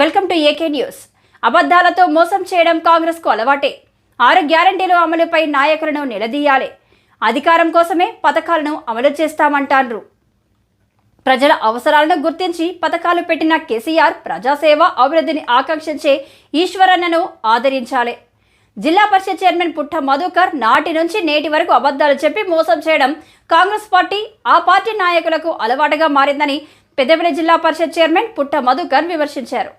Welcome to AK news. అబద్ధాలతో మోసం చేయడం కాంగ్రెస్కు అలవాటే. ఆరు గ్యారంటీలు అమలుపై నాయకులను నిలదీయాలి. అధికారం కోసమే పథకాలను అమలు చేస్తామంటారు ప్రజల అవసరాలను గుర్తించి పథకాలు పెట్టిన కేసీఆర్ ప్రజాసేవ అభివృద్ధిని ఆకాంక్షించే ఈశ్వరన్నను ఆదరించాలి. జిల్లా పరిషత్ చైర్మన్ పుట్ట మధుకర్ నాటి నుంచి నేటి వరకు అబద్ధాలు చెప్పి మోసం చేయడం కాంగ్రెస్ పార్టీ ఆ పార్టీ నాయకులకు అలవాటుగా మారిందని పెద్దపల్లి జిల్లా పరిషత్ చైర్మన్ పుట్ట మధుకర్ విమర్శించారు.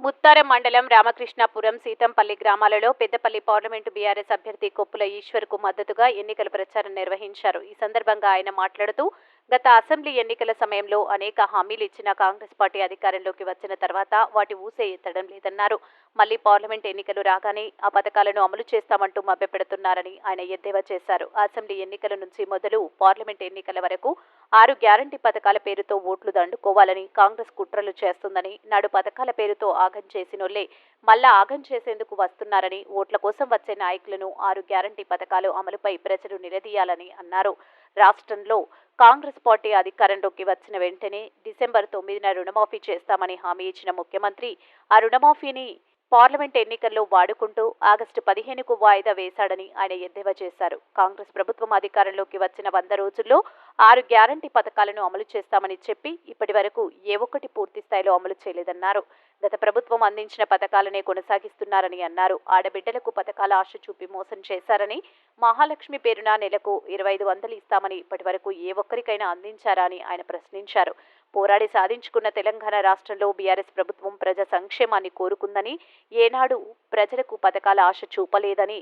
ముత్తారం మండలం రామకృష్ణాపురం సీతంపల్లి గ్రామాలలో పెద్దపల్లి పార్లమెంటు బీఆర్ఎస్ అభ్యర్థి కొప్పుల ఈశ్వర్కు మద్దతుగా ఎన్నికల ప్రచారం నిర్వహించారు. ఈ సందర్భంగా ఆయన మాట్లాడుతూ గత అసెంబ్లీ ఎన్నికల సమయంలో అనేక హామీలు ఇచ్చిన కాంగ్రెస్ పార్టీ అధికారంలోకి వచ్చిన తర్వాత వాటి ఊసే ఎత్తడం లేదన్నారు. మళ్ళీ పార్లమెంట్ ఎన్నికలు రాగానే ఆ పథకాలను అమలు చేస్తామంటూ మభ్యపెడుతున్నారని ఆయన ఎద్దేవా చేశారు. అసెంబ్లీ ఎన్నికల నుంచి మొదలు పార్లమెంట్ ఎన్నికల వరకు ఆరు గ్యారంటీ పథకాల పేరుతో ఓట్లు దండుకోవాలని కాంగ్రెస్ కుట్రలు చేస్తుందని నాడు పథకాల పేరుతో ఆగం చేసినోళ్ళే మళ్ళా ఆగం చేసేందుకు వస్తున్నారని ఓట్ల కోసం వచ్చే నాయకులను ఆరు గ్యారంటీ పథకాలు అమలుపై ప్రజలు నిలదీయాలని అన్నారు. రాష్ట్రంలో కాంగ్రెస్ పార్టీ అధికారంలోకి వచ్చిన వెంటనే డిసెంబర్ తొమ్మిదిన రుణమాఫీ చేస్తామని హామీ ఇచ్చిన ముఖ్యమంత్రి ఆ రుణమాఫీని పార్లమెంట్ ఎన్నికల్లో వాడుకుంటూ ఆగస్టు పదిహేనుకు వాయిదా వేశాడని ఆయన ఎద్దేవా చేశారు. కాంగ్రెస్ ప్రభుత్వం అధికారంలోకి వచ్చిన వంద రోజుల్లో ఆరు గ్యారంటీ పథకాలను అమలు చేస్తామని చెప్పి ఇప్పటి వరకు ఏ ఒక్కటి పూర్తి స్థాయిలో అమలు చేయలేదన్నారు. గత ప్రభుత్వం అందించిన పథకాలనే కొనసాగిస్తున్నారని అన్నారు. ఆడబిడ్డలకు పథకాల ఆశ చూపి మోసం చేశారని మహాలక్ష్మి పేరున నెలకు ఇరవై ఐదు వందలు ఇస్తామని ఇప్పటి వరకు ఏ ఒక్కరికైనా అందించారా అని ఆయన ప్రశ్నించారు. పోరాడి సాధించుకున్న తెలంగాణ రాష్ట్రంలో బీఆర్ఎస్ ప్రభుత్వం ప్రజా సంక్షేమాన్ని కోరుకుందని ఏనాడు ప్రజలకు పథకాల ఆశ చూపలేదని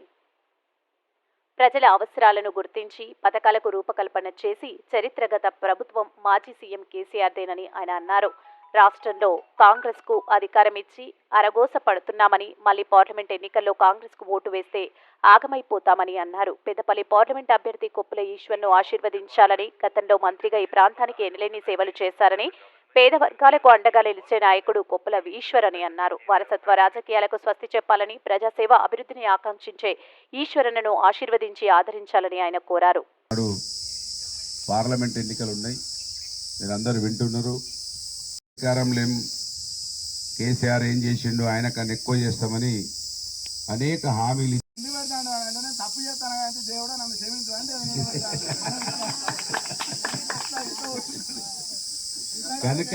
ప్రజల అవసరాలను గుర్తించి పథకాలకు రూపకల్పన చేసి చరిత్రగత ప్రభుత్వం మాజీ సీఎం కేసీఆర్దేనని ఆయన అన్నారు. రాష్ట్రంలో కాంగ్రెస్కు అధికారం ఇచ్చి అరగోస పడుతున్నామని మళ్ళీ పార్లమెంట్ ఎన్నికల్లో కాంగ్రెస్కు ఓటు వేస్తే ఆగమైపోతామని అన్నారు. పెద్దపల్లి పార్లమెంట్ అభ్యర్థి కొప్పుల ఈశ్వర్ను ఆశీర్వదించాలని గతంలో మంత్రిగా ఈ ప్రాంతానికి ఎనలేని సేవలు చేశారని పేద వర్గాలకు అండగా నిలిచే నాయకుడు కొప్పుల ఈశ్వర్ అని అన్నారు. వారసత్వ రాజకీయాలకు స్వస్తి చెప్పాలని ప్రజాసేవ అభివృద్ధిని ఆకాంక్షించే ఈశ్వరన్నను ఆశీర్వదించి ఆదరించాలని ఆయన కోరారు. పార్లమెంట్ ఎన్నికలు ఉన్నాయి. మీరు అందరూ వింటున్నారు. అధికారంలో ఏం కేసీఆర్ ఏం చేసిండు ఆయన కన్నా ఎక్కువ చేస్తామని అనేక హామీలు తప్పు చేస్తాను దేవుడు నన్ను క్షమించు అంటే నేను కనుక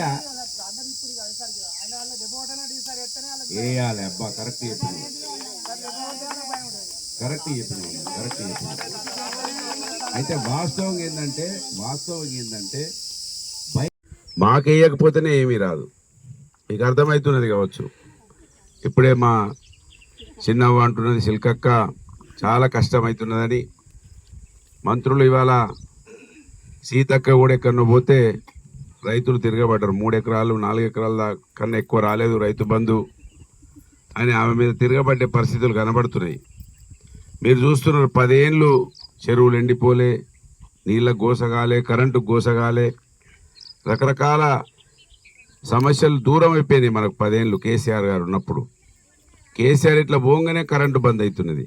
వేయాలి. అబ్బా కరెక్ట్ చెప్పింది కరెక్ట్ చెప్పింది కరెక్ట్ చెప్పింది అయితే వాస్తవం ఏంటంటే వాస్తవం ఏంటంటే మాకు వేయకపోతేనే ఏమీ రాదు. మీకు అర్థమవుతున్నది కావచ్చు. ఇప్పుడే మా చిన్నవ్వ అంటున్నది సిల్కక్క చాలా కష్టమవుతున్నదని మంత్రులు ఇవాళ సీతక్క కూడా ఎక్కడో పోతే రైతులు తిరగబడ్డారు. మూడు ఎకరాలు నాలుగు ఎకరాల కన్నా ఎక్కువ రాలేదు రైతు బంధు అని ఆమె మీద తిరగబడ్డే పరిస్థితులు కనబడుతున్నాయి. మీరు చూస్తున్నారు పదేళ్ళు చెరువులు ఎండిపోలే నీళ్ళ గోసగాలే కరెంటు గోసగాలే రకరకాల సమస్యలు దూరం అయిపోయినాయి మనకు పదేళ్ళు కేసీఆర్ గారు ఉన్నప్పుడు. కేసీఆర్ ఇట్లా పోగానే కరెంటు బంద్ అవుతున్నది.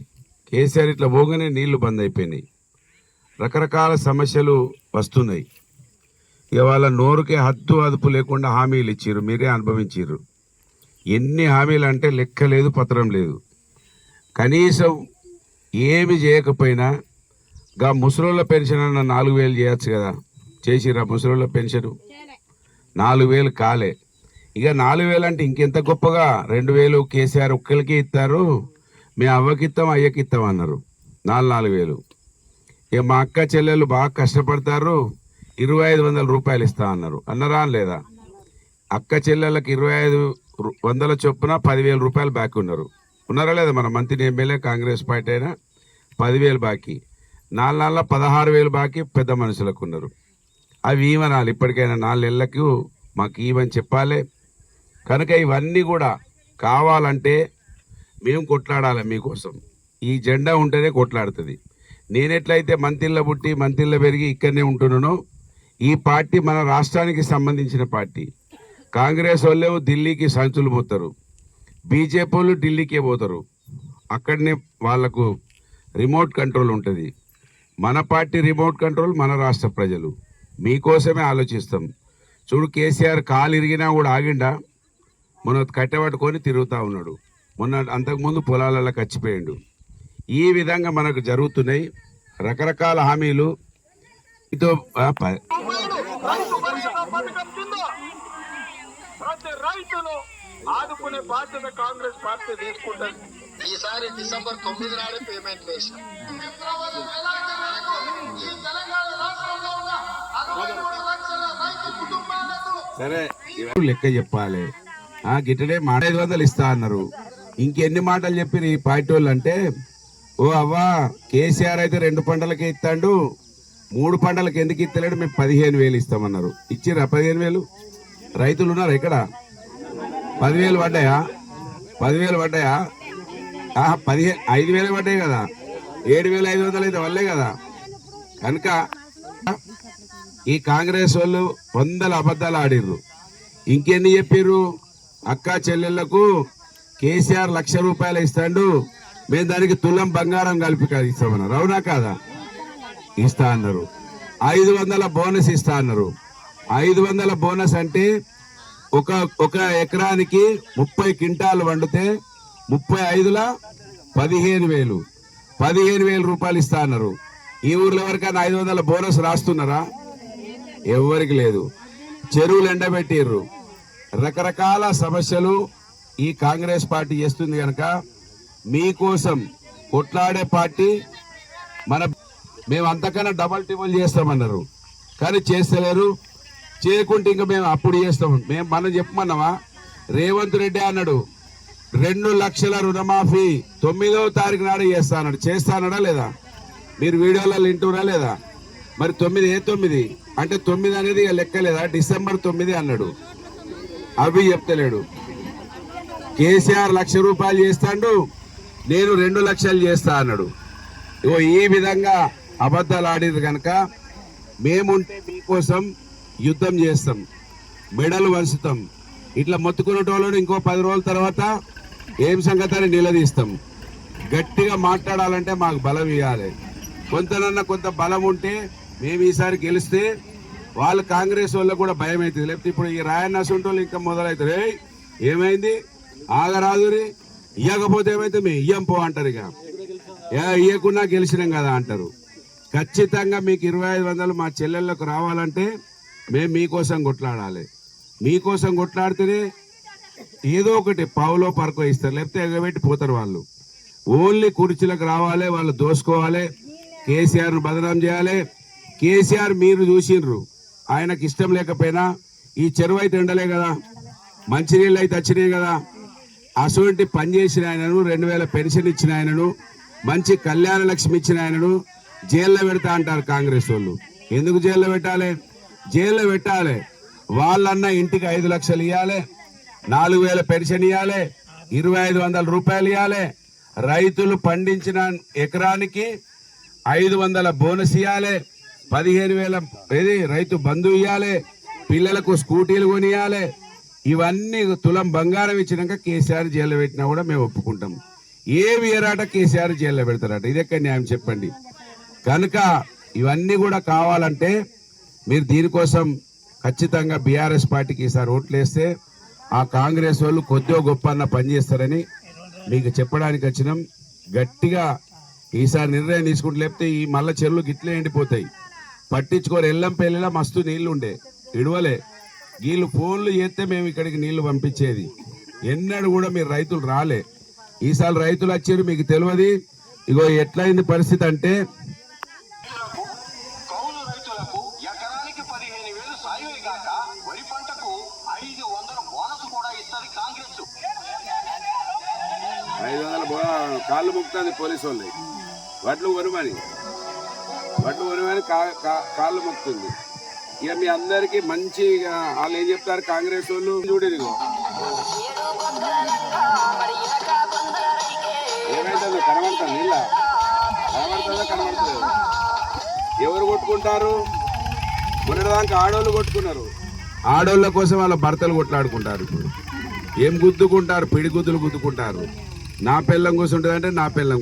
కేసీఆర్ ఇట్లా పోగానే నీళ్ళు బంద్ అయిపోయినాయి. రకరకాల సమస్యలు వస్తున్నాయి. ఇక వాళ్ళ నోరుకే హద్దు అదుపు లేకుండా హామీలు ఇచ్చిర్రు. మీరే అనుభవించిర్రు. ఎన్ని హామీలు అంటే లెక్క లేదు పత్రం లేదు. కనీసం ఏమి చేయకపోయినా గా ముసలోళ్ళ పెన్షన్ అన్న నాలుగు వేలు చేయొచ్చు కదా. చేసిరా ముసలోళ్ళ పెన్షన్? నాలుగు వేలు కాలే. ఇక నాలుగు వేలు అంటే ఇంకెంత గొప్పగా? రెండు వేలు కేసీఆర్ ఒక్కరికి ఇస్తారు ఇస్తాం అయ్యకి ఇస్తాం అన్నారు. నాలుగు నాలుగు వేలు. ఇక మా అక్క చెల్లెలు బాగా కష్టపడతారు. ఇరవై ఐదు వందల రూపాయలు ఇస్తా అన్నారు. అన్నరా లేదా? అక్క చెల్లెళ్ళకి ఇరవై ఐదు రు- వందల చొప్పున పదివేల రూపాయలు బాకీ ఉన్నారు. ఉన్నారా లేదా మన మంత్రి ఎమ్మెల్యే కాంగ్రెస్ పార్టీ అయినా? పదివేలు బాకీ. నాలుగు నాళ్ళ పదహారు వేలు బాకీ పెద్ద మనుషులకు ఉన్నారు. అవి ఈవనాలు. ఇప్పటికైనా నాలుగేళ్ళకు మాకు ఈవని చెప్పాలి. కనుక ఇవన్నీ కూడా కావాలంటే మేము కొట్లాడాలి మీకోసం. ఈ జెండా ఉంటేనే కొట్లాడుతుంది. నేనెట్లయితే మంతిళ్ళ పుట్టి మంతిళ్ళ పెరిగి ఇక్కడనే ఉంటున్నానో ఈ పార్టీ మన రాష్ట్రానికి సంబంధించిన పార్టీ. కాంగ్రెస్ వాళ్ళే ఢిల్లీకి సంచులు పోతారు. బీజేపీ వాళ్ళు ఢిల్లీకే పోతారు. అక్కడనే వాళ్ళకు రిమోట్ కంట్రోల్ ఉంటుంది. మన పార్టీ రిమోట్ కంట్రోల్ మన రాష్ట్ర ప్రజలు. మీకోసమే ఆలోచిస్తాం. చూడు కేసీఆర్ కాలు ఇరిగినా కూడా ఆగిండా? మొన్న కట్టెపట్టుకొని తిరుగుతూ ఉన్నాడు. మొన్న అంతకుముందు పొలాలలో కచ్చిపోయాడు. ఈ విధంగా మనకు జరుగుతున్నాయి రకరకాల హామీలు. ఇతో ప- రైతు భరోసా పథకం కింద ప్రతి రైతును ఆదుకునే బాధ్యత కాంగ్రెస్ పార్టీ తీసుకుంటుంది. ఈసారి డిసెంబర్ తొమ్మిది నాడే పేమెంట్ వేసాం ఫిబ్రవరి నెలాఖరు వరకు ఈ తెలంగాణ రాష్ట్రంలో ఉన్న అరవై మూడు లక్షల రైతు కుటుంబాలకు సరే ఇవన్నీ లెక్క చెప్పాలి. ఆ గిట్టడే మాట ఐదు వందలు ఇస్తా అన్నారు. ఇంకెన్ని మాటలు చెప్పిరు ఈ పార్టీ వాళ్ళు అంటే ఓ అవ్వా కేసీఆర్ అయితే రెండు పంటలకే ఇస్తాడు. మూడు పంటలకు ఎందుకు ఇస్తలేడు? మేము పదిహేను వేలు ఇస్తామన్నారు. ఇచ్చిరా పదిహేను వేలు? రైతులు ఉన్నారు ఇక్కడ? పదివేలు పడ్డాయా? పదివేలు పడ్డాయా? ఆహా, పదిహేను ఐదు వేలు పడ్డాయి కదా. ఏడు వేల ఐదు వందలు అయితే వల్లే కదా. కనుక ఈ కాంగ్రెస్ వాళ్ళు వందల అబద్ధాలు ఆడిర్రు. ఇంకెన్ని చెప్పిర్రు? అక్క చెల్లెళ్ళకు కేసీఆర్ లక్ష రూపాయలు ఇస్తాడు. మేము దానికి తులం బంగారం కలిపి కాదు ఇస్తామన్నారు. అవునా కాదా? ఇస్తా అన్నారు. ఐదు వందల బోనస్ ఇస్తా అన్నారు. ఐదు వందల బోనస్ అంటే ఒక ఒక ఎకరానికి ముప్పై క్వింటాలు వండితే ముప్పై ఐదుల పదిహేను వేలు. పదిహేను వేల రూపాయలు ఇస్తా అన్నారు. ఈ ఊర్లో ఎవరికైనా ఐదు వందల బోనస్ రాస్తున్నారా? ఎవరికి లేదు. చెరువులు ఎండబెట్టిర్రు. రకరకాల సమస్యలు ఈ కాంగ్రెస్ పార్టీ చేస్తుంది కనుక మీకోసం కొట్లాడే పార్టీ మన మేము అంతకన్నా డబల్ టిబుల్ చేస్తామన్నారు. కానీ చేస్తలేరు. చేయకుంటే ఇంకా మేము అప్పుడు చేస్తాం. మేము మనం చెప్పమన్నామా? రేవంత్ రెడ్డి అన్నాడు రెండు లక్షల రుణమాఫీ తొమ్మిదవ తారీఖు నాడు చేస్తా అన్నాడు. చేస్తా అన్నాడా లేదా? మీరు వీడియోలలో వింటున్నా లేదా? మరి తొమ్మిది ఏ తొమ్మిది? అంటే తొమ్మిది అనేది ఇక లెక్క లేదా? డిసెంబర్ తొమ్మిది అన్నాడు. అవి చెప్తలేడు. కేసీఆర్ లక్ష రూపాయలు చేస్తాడు నేను రెండు లక్షలు చేస్తా అన్నాడు. ఇగో ఈ విధంగా అబద్ధాలు ఆడేది కనుక మేముంటే మీకోసం యుద్ధం చేస్తాం. మెడలు వంచుతాం. ఇట్లా మొత్తుకునేటోళ్ళని ఇంకో పది రోజుల తర్వాత ఏం సంగతి అని నిలదీస్తాం. గట్టిగా మాట్లాడాలంటే మాకు బలం ఇవ్వాలి కొంతనన్నా కొంత బలం ఉంటే మేము ఈసారి గెలిస్తే వాళ్ళు కాంగ్రెస్ వాళ్ళకు కూడా భయం అవుతుంది. లేకపోతే ఇప్పుడు ఈ రాయన్న సొంటోళ్ళు ఇంకా మొదలవుతారు ఏమైంది? ఆగరాదురి ఇవ్వకపోతే ఏమైతే మేము ఇయ్యం పో అంటారు ఇక. ఇవ్వకుండా గెలిచినాం కదా అంటారు. ఖచ్చితంగా మీకు ఇరవై ఐదు వందలు మా చెల్లెళ్ళకు రావాలంటే మేము మీకోసం కొట్లాడాలి. మీకోసం కొట్లాడితేనే ఏదో ఒకటి పావులో పరకో ఇస్తారు లేకపోతే ఎగబెట్టి పోతారు వాళ్ళు. ఓన్లీ కుర్చీలకు రావాలి వాళ్ళు దోసుకోవాలి కేసీఆర్ను బదనాం చేయాలి. కేసీఆర్ మీరు చూసిండ్రు ఆయనకి ఇష్టం లేకపోయినా ఈ చెరువు అయితే ఉండలే కదా మంచినీళ్ళు అయితే వచ్చినాయి కదా. అటువంటి పని చేసిన ఆయనను రెండు వేల పెన్షన్ ఇచ్చిన ఆయనను మంచి కళ్యాణ లక్ష్మి ఇచ్చిన ఆయనను జైల్లో పెడతా అంటారు కాంగ్రెస్ వాళ్ళు. ఎందుకు జైల్లో పెట్టాలి? జైల్లో పెట్టాలి. వాళ్ళన్న ఇంటికి ఐదు లక్షలు ఇవ్వాలి నాలుగు వేల పెన్షన్ ఇవ్వాలి ఇరవై ఐదు వందల రూపాయలు ఇవ్వాలి రైతులు పండించిన ఎకరానికి ఐదు వందల బోనస్ ఇవ్వాలి పదిహేను వేల ఏది? రైతు బంధు ఇవ్వాలి పిల్లలకు స్కూటీలు కొనియాలి ఇవన్నీ తులం బంగారం ఇచ్చినాక కేసీఆర్ జైల్లో పెట్టినా కూడా మేము ఒప్పుకుంటాం. ఏ వీరాట కేసీఆర్ జైల్లో పెడతారట? ఇది ఎక్కడ న్యాయం చెప్పండి? కనుక ఇవన్నీ కూడా కావాలంటే మీరు దీనికోసం ఖచ్చితంగా బీఆర్ఎస్ పార్టీకి ఈసారి ఓట్లేస్తే ఆ కాంగ్రెస్ వాళ్ళు కొద్దిగా గొప్ప అన్న పనిచేస్తారని మీకు చెప్పడానికి వచ్చినాం. గట్టిగా ఈసారి నిర్ణయం తీసుకుంటే లేకపోతే ఈ మళ్ళీ చెరువులు గిట్లే ఎండిపోతాయి. పట్టించుకోరు. ఎల్లం పెళ్ళిలా మస్తు నీళ్ళు ఉండే ఇడవలే. వీళ్ళు ఫోన్లు చేస్తే మేము ఇక్కడికి నీళ్ళు పంపించేది. ఎన్నడూ కూడా మీరు రైతులు రాలే. ఈసారి రైతులు వచ్చారు మీకు తెలియదు. ఇగో ఎట్లయింది పరిస్థితి అంటే కాళ్ళు మొక్కుతుంది పోలీసు వాళ్ళు. వడ్లు కొనుమని. వడ్లు కొనుమని కా- కాళ్ళు మొక్కుతుంది. ఇక మీ అందరికీ మంచి ఇక వాళ్ళు ఏం చెప్తారు కాంగ్రెస్ వాళ్ళు? చూడేది ఏమైతుందో కనబడుతుంది నీళ్ళ కనబడుతుందో కనబడుతుంది ఎవరు కొట్టుకుంటారు? మొన్నటిదాకా ఆడవాళ్ళు కొట్టుకున్నారు. ఆడోళ్ళ కోసం వాళ్ళ భర్తలు కొట్లాడుకుంటారు ఇప్పుడు. ఏం గుద్దుకుంటారు? పిడి గుద్దులు గుద్దుకుంటారు. నా పిల్లం కూర్చుంటుంది అంటే నా పిల్లం